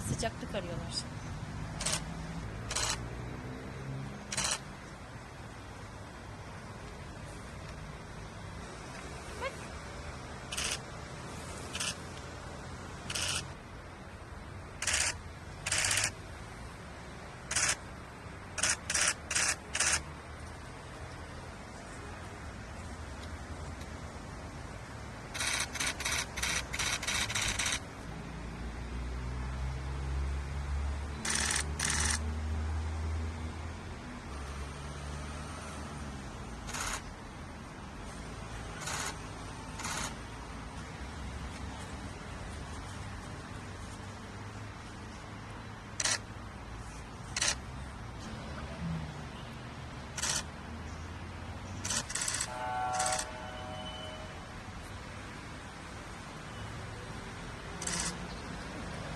Sıcaklık arıyorlar.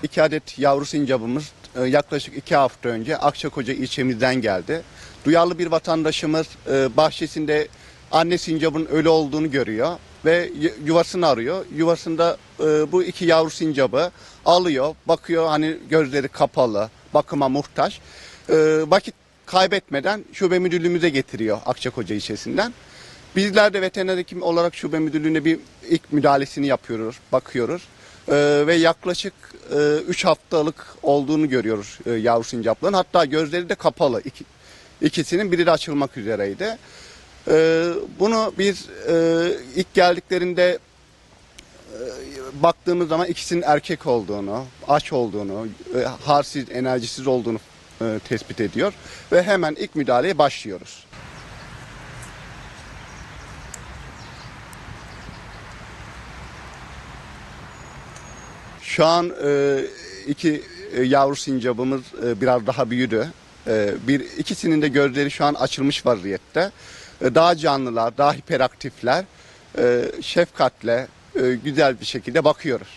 İki adet yavru sincapımız e, yaklaşık iki hafta önce Akçakoca ilçemizden geldi. Duyarlı bir vatandaşımız e, bahçesinde anne sincapın ölü olduğunu görüyor ve yuvasını arıyor. Yuvasında e, bu iki yavru sincapı alıyor, bakıyor hani gözleri kapalı, bakıma muhtaç. Vakit kaybetmeden şube müdürlüğümüze getiriyor Akçakoca ilçesinden. Bizler de veteriner hekim olarak şube müdürlüğüne bir ilk müdahalesini yapıyoruz, bakıyoruz. Ee, ve yaklaşık 3 haftalık olduğunu görüyoruz e, yavru sincapların. Hatta gözleri de kapalı. İki, ikisinin biri de açılmak üzereydi. Ee, bunu biz e, ilk geldiklerinde e, baktığımız zaman ikisinin erkek olduğunu, aç olduğunu, e, halsiz, enerjisiz olduğunu e, tespit ediyor. Ve hemen ilk müdahaleye başlıyoruz. Şu an e, iki e, yavru sincapımız e, biraz daha büyüdü. E, bir ikisinin de gözleri şu an açılmış vaziyette. E, daha canlılar, daha hiperaktifler. Şefkatle, güzel bir şekilde bakıyoruz.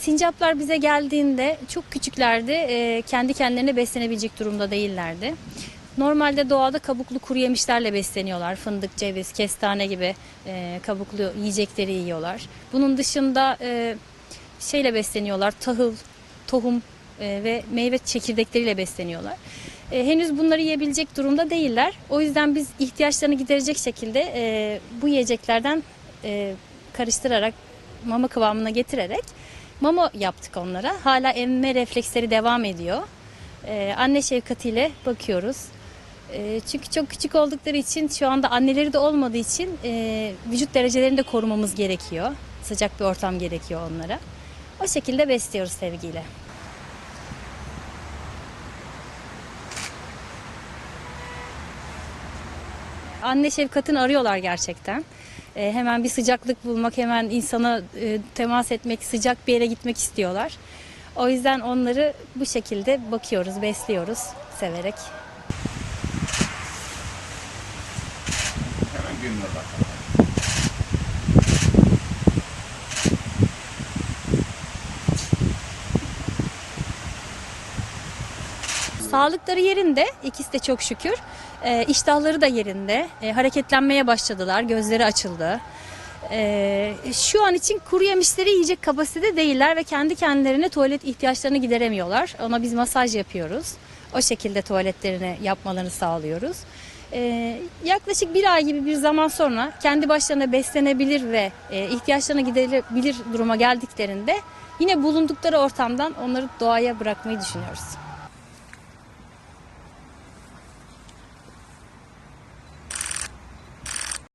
Sincaplar bize geldiğinde çok küçüklerdi. kendi kendilerine beslenebilecek durumda değillerdi. Normalde doğada kabuklu kuru yemişlerle besleniyorlar. Fındık, ceviz, kestane gibi e, kabuklu yiyecekleri yiyorlar. Bunun dışında e, şeyle besleniyorlar. Tahıl, tohum e, ve meyve çekirdekleriyle besleniyorlar. E, henüz bunları yiyebilecek durumda değiller. O yüzden biz ihtiyaçlarını giderecek şekilde e, bu yiyeceklerden e, karıştırarak mama kıvamına getirerek mama yaptık onlara. Hala emme refleksleri devam ediyor. Ee, anne şefkatiyle bakıyoruz. Ee, çünkü çok küçük oldukları için şu anda anneleri de olmadığı için e, vücut derecelerini de korumamız gerekiyor. Sıcak bir ortam gerekiyor onlara. O şekilde besliyoruz sevgiyle. Anne şefkatini arıyorlar gerçekten. E, hemen bir sıcaklık bulmak, hemen insana e, temas etmek, sıcak bir yere gitmek istiyorlar. O yüzden onları bu şekilde bakıyoruz, besliyoruz severek. Hemen görünüyorlar. Sağlıkları yerinde, ikisi de çok şükür. E, iştahları da yerinde. E, hareketlenmeye başladılar, gözleri açıldı. E, şu an için kuru yemişleri yiyecek kapasitede değiller ve kendi kendilerine tuvalet ihtiyaçlarını gideremiyorlar. Ona biz masaj yapıyoruz. O şekilde tuvaletlerini yapmalarını sağlıyoruz. E, yaklaşık bir ay gibi bir zaman sonra kendi başlarına beslenebilir ve e, ihtiyaçlarını giderebilir duruma geldiklerinde yine bulundukları ortamdan onları doğaya bırakmayı düşünüyoruz.